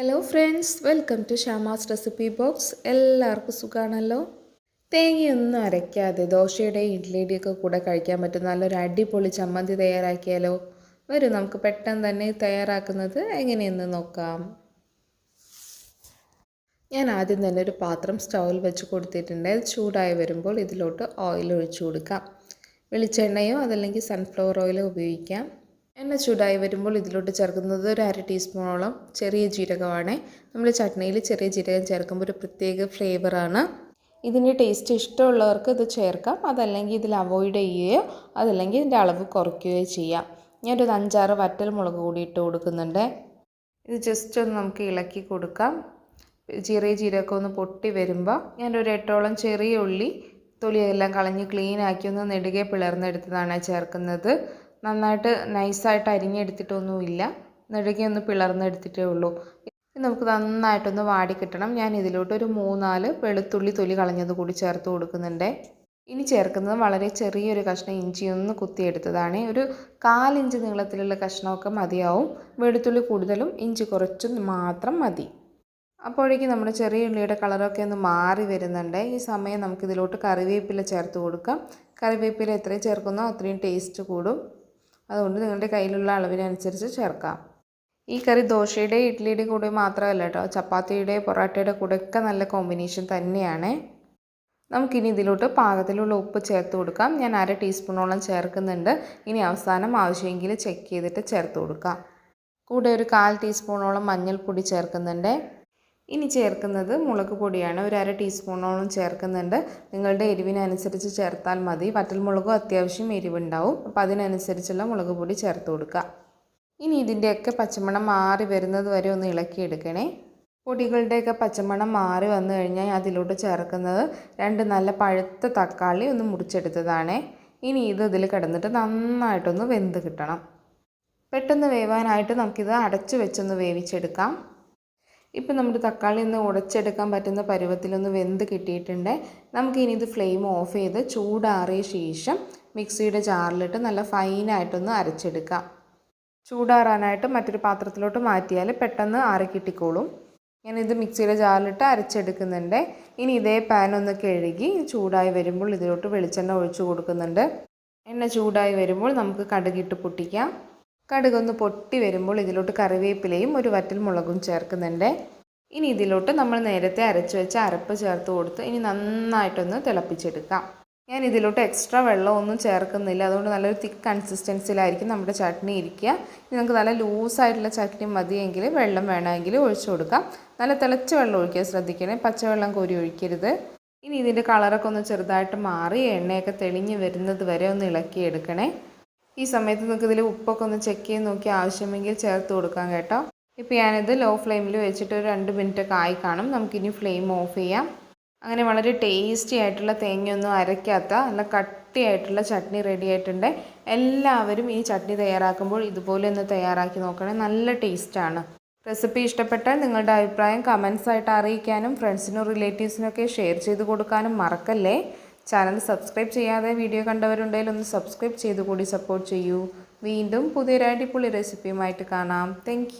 Hello friends welcome to Shama's recipe box എല്ലാവർക്കും സുഖമാണല്ലോ തേങ്ങയൊന്നും അരയ്ക്കാതെ ദോശയുടെയും ഇഡ്ഡലിയുടെയൊക്കെ കൂടെ കഴിക്കാൻ പറ്റും നല്ലൊരു അടിപൊളി ചമ്മന്തി തയ്യാറാക്കിയാലോ? വരും നമുക്ക് പെട്ടെന്ന് തന്നെ തയ്യാറാക്കുന്നത് എങ്ങനെയെന്ന് നോക്കാം. ഞാൻ ആദ്യം തന്നെ ഒരു പാത്രം സ്റ്റൗവിൽ വെച്ച് കൊടുത്തിട്ടുണ്ട്. അത് ചൂടായി വരുമ്പോൾ ഇതിലോട്ട് ഓയിൽ ഒഴിച്ചു കൊടുക്കാം. വെളിച്ചെണ്ണയോ അതല്ലെങ്കിൽ സൺഫ്ലവർ ഓയിലോ ഉപയോഗിക്കാം. എണ്ണ ചൂടായി വരുമ്പോൾ ഇതിലോട്ട് ചേർക്കുന്നത് ഒരു അര ടീസ്പൂണോളം ചെറിയ ജീരകമാണ്. നമ്മൾ ചട്നിയിൽ ചെറിയ ജീരകം ചേർക്കുമ്പോൾ ഒരു പ്രത്യേക ഫ്ലേവറാണ് ഇതിന്റെ ടേസ്റ്റ് ഇഷ്ടമുള്ളവർക്ക് ഇത് ചേർക്കാം. അതല്ലെങ്കിൽ ഇതിൽ അവോയ്ഡ് ചെയ്യുകയോ അതല്ലെങ്കിൽ ഇതിന്റെ അളവ് കുറയ്ക്കുകയോ ചെയ്യാം. ഞാനൊരു അഞ്ചാറ് വറ്റൽ മുളക് കൂടി ഇട്ട് കൊടുക്കുന്നുണ്ട്. ഇത് ജസ്റ്റ് ഒന്ന് നമുക്ക് ഇളക്കി കൊടുക്കാം. ചെറിയ ജീരകം ഒന്ന് പൊട്ടി വരുമ്പോൾ ഞാനൊരു എട്ടോളം ചെറിയ ഉള്ളി തൊലിയെല്ലാം കളഞ്ഞ് ക്ലീൻ ആക്കി ഒന്ന് നെടുകെ പിളർന്നെടുത്തതാണ് ചേർക്കുന്നത്. നന്നായിട്ട് നൈസായിട്ട് അരിഞ്ഞെടുത്തിട്ടൊന്നുമില്ല. നെടുകെ ഒന്ന് പിളർന്നെടുത്തിട്ടേ ഉള്ളൂ. നമുക്ക് നന്നായിട്ടൊന്ന് വാടി കിട്ടണം. ഞാൻ ഇതിലോട്ട് ഒരു മൂന്നാൽ വെളുത്തുള്ളി തൊലി കളഞ്ഞത് കൂടി ചേർത്ത് കൊടുക്കുന്നുണ്ട്. ഇനി ചേർക്കുന്നത് വളരെ ചെറിയൊരു കഷ്ണം ഇഞ്ചി ഒന്ന് കുത്തിയെടുത്തതാണ്. ഒരു കാലിഞ്ച് നീളത്തിലുള്ള കഷ്ണമൊക്കെ മതിയാവും. വെളുത്തുള്ളി കൂടുതലും ഇഞ്ചി കുറച്ചും മാത്രം മതി. അപ്പോഴേക്കും നമ്മുടെ ചെറിയ ഉള്ളിയുടെ കളറൊക്കെ ഒന്ന് മാറി വരുന്നുണ്ട്. ഈ സമയം നമുക്കിതിലോട്ട് കറിവേപ്പില ചേർത്ത് കൊടുക്കാം. കറിവേപ്പില എത്രയും ചേർക്കുന്നോ അത്രയും ടേസ്റ്റ് കൂടും. അതുകൊണ്ട് നിങ്ങളുടെ കയ്യിലുള്ള അളവിനനുസരിച്ച് ചേർക്കാം. ഈ കറി ദോശയുടെ ഇഡ്ഡലിയുടെ കൂടെ മാത്രമല്ല കേട്ടോ. ചപ്പാത്തിയുടെ പൊറോട്ടയുടെ കൂടെയൊക്കെ നല്ല കോമ്പിനേഷൻ തന്നെയാണ്. നമുക്കിനി ഇതിലോട്ട് പാകത്തിലുള്ള ഉപ്പ് ചേർത്ത് കൊടുക്കാം. ഞാൻ അര ടീസ്പൂണോളം ചേർക്കുന്നുണ്ട്. ഇനി അവസാനം ആവശ്യമെങ്കിൽ ചെക്ക് ചെയ്തിട്ട് ചേർത്ത് കൊടുക്കാം. കൂടെ ഒരു കാൽ ടീസ്പൂണോളം മഞ്ഞൾപ്പൊടി ചേർക്കുന്നുണ്ട്. ഇനി ചേർക്കുന്നത് മുളക് പൊടിയാണ്. ഒരു അര ടീസ്പൂണോളം ചേർക്കുന്നുണ്ട്. നിങ്ങളുടെ എരിവിനനുസരിച്ച് ചേർത്താൽ മതി. വറ്റൽമുളകും അത്യാവശ്യം എരിവുണ്ടാവും. അപ്പോൾ അതിനനുസരിച്ചുള്ള മുളക് പൊടി ചേർത്ത് കൊടുക്കുക. ഇനി ഇതിന്റെയൊക്കെ പച്ചമണം മാറി വരുന്നത് വരെ ഒന്ന് ഇളക്കിയെടുക്കണേ. പൊടികളുടെയൊക്കെ പച്ചമണം മാറി വന്നു കഴിഞ്ഞാൽ അതിലോട്ട് ചേർക്കുന്നത് രണ്ട് നല്ല പഴുത്ത തക്കാളി ഒന്ന് മുറിച്ചെടുത്തതാണ്. ഇനി ഇത് ഇതിൽ കിടന്നിട്ട് നന്നായിട്ടൊന്ന് വെന്ത് കിട്ടണം. പെട്ടെന്ന് വേവാനായിട്ട് നമുക്കിത് അടച്ചു വെച്ചൊന്ന് വേവിച്ചെടുക്കാം. ഇപ്പം നമ്മുടെ തക്കാളി ഒന്ന് ഉടച്ചെടുക്കാൻ പറ്റുന്ന പരുവത്തിലൊന്ന് വെന്ത് കിട്ടിയിട്ടുണ്ട്. നമുക്കിനി ഇത് ഫ്ലെയിം ഓഫ് ചെയ്ത് ചൂടാറിയ ശേഷം മിക്സിയുടെ ജാറിലിട്ട് നല്ല ഫൈനായിട്ടൊന്ന് അരച്ചെടുക്കാം. ചൂടാറാനായിട്ട് മറ്റൊരു പാത്രത്തിലോട്ട് മാറ്റിയാൽ പെട്ടെന്ന് ആറി കിട്ടിക്കോളും. ഞാനിത് മിക്സിയുടെ ജാറിലിട്ട് അരച്ചെടുക്കുന്നുണ്ട്. ഇനി ഇതേ പാൻ ഒന്ന് കഴുകി ചൂടായി വരുമ്പോൾ ഇതിലോട്ട് വെളിച്ചെണ്ണ ഒഴിച്ചു കൊടുക്കുന്നുണ്ട്. എണ്ണ ചൂടായി വരുമ്പോൾ നമുക്ക് കടുകിട്ട് പൊട്ടിക്കാം. കടുകൊന്ന് പൊട്ടി വരുമ്പോൾ ഇതിലോട്ട് കറിവേപ്പിലയും ഒരു വറ്റൽ മുളകും ചേർക്കുന്നുണ്ട്. ഇനി ഇതിലോട്ട് നമ്മൾ നേരത്തെ അരച്ചു വെച്ച അരപ്പ് ചേർത്ത് കൊടുത്ത് ഇനി നന്നായിട്ടൊന്ന് തിളപ്പിച്ചെടുക്കാം. ഞാൻ ഇതിലോട്ട് എക്സ്ട്രാ വെള്ളമൊന്നും ചേർക്കുന്നില്ല. അതുകൊണ്ട് നല്ലൊരു തിക്ക് കൺസിസ്റ്റൻസിയിലായിരിക്കും നമ്മുടെ ചട്നി ഇരിക്കുക. ഇനി നമുക്ക് നല്ല ലൂസായിട്ടുള്ള ചട്നി മതിയെങ്കിൽ വെള്ളം വേണമെങ്കിൽ ഒഴിച്ചു കൊടുക്കാം. നല്ല തിളച്ച വെള്ളം ഒഴിക്കാൻ ശ്രദ്ധിക്കണേ. പച്ചവെള്ളം കോരി ഒഴിക്കരുത്. ഇനി ഇതിന്റെ കളറൊക്കെ ഒന്ന് ചെറുതായിട്ട് മാറി എണ്ണയൊക്കെ തെളിഞ്ഞ് വരുന്നത് വരെ ഒന്ന് ഇളക്കിയെടുക്കണേ. ഈ സമയത്ത് നിങ്ങൾക്ക് ഇതിൽ ഉപ്പൊക്കെ ഒന്ന് ചെക്ക് ചെയ്ത് നോക്കി ആവശ്യമെങ്കിൽ ചേർത്ത് കൊടുക്കാം കേട്ടോ. ഇപ്പോൾ ഞാനിത് ലോ ഫ്ലെയിമിൽ വെച്ചിട്ട് ഒരു രണ്ട് മിനിറ്റ് ഒക്കെ ആയി കാണും. നമുക്കിനി ഫ്ലെയിം ഓഫ് ചെയ്യാം. അങ്ങനെ വളരെ ടേസ്റ്റി ആയിട്ടുള്ള തേങ്ങയൊന്നും അരയ്ക്കാത്ത നല്ല കട്ടിയായിട്ടുള്ള ചട്നി റെഡി ആയിട്ടുണ്ട്. എല്ലാവരും ഈ ചട്നി തയ്യാറാക്കുമ്പോൾ ഇതുപോലെ ഒന്ന് തയ്യാറാക്കി നോക്കണേ. നല്ല ടേസ്റ്റാണ് റെസിപ്പി ഇഷ്ടപ്പെട്ടാൽ നിങ്ങളുടെ അഭിപ്രായം കമൻസ് ആയിട്ട് അറിയിക്കാനും ഫ്രണ്ട്സിനും റിലേറ്റീവ്സിനൊക്കെ ഷെയർ ചെയ്ത് കൊടുക്കാനും മറക്കല്ലേ? ചാനൽ സബ്സ്ക്രൈബ് ചെയ്യാതെ വീഡിയോ കണ്ടവരുണ്ടെങ്കിൽ ഒന്ന് സബ്സ്ക്രൈബ് ചെയ്ത് കൂടി സപ്പോർട്ട് ചെയ്യൂ. വീണ്ടും പുതിയൊരു അടിപൊളി റെസിപ്പിയുമായിട്ട് കാണാം. താങ്ക്